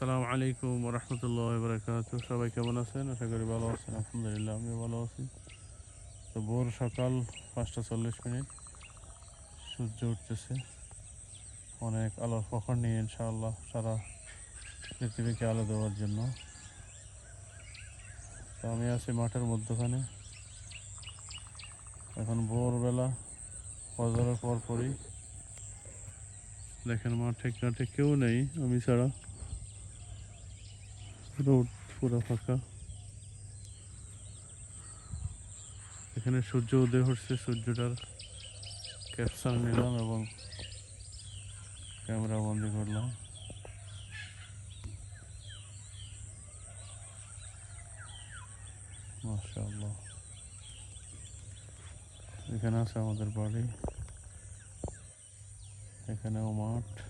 আসসালামু আলাইকুম রহমতুল্লাহ বরকাত সবাই কেমন আছেন? আশা করি ভালো আছেন। আলহামদুলিল্লাহ, আমিও ভালো আছি। তো ভোর সকাল পাঁচটা চল্লিশ মিনিট। সূর্য উঠতেছে। অনেক আলোর প্রখর নিয়ে ইনশাআল্লাহ সারা পৃথিবীকে আলো দেওয়ার জন্য। তো আমি আছি মাঠের মধ্যখানে। এখন ভোরবেলা ফজরের পর পরই দেখেন মাঠে ঘাটে কেউ নেই, আমি ছাড়া। রোড পুরো ফাঁকা। এখানে সূর্য উদয় হচ্ছে, সূর্যটার ক্যাপচার নিলাম এবং ক্যামেরা বন্দি করলাম। মাশাআল্লাহ। এখানে আছে আমাদের বাড়ি। এখানেও মাঠ।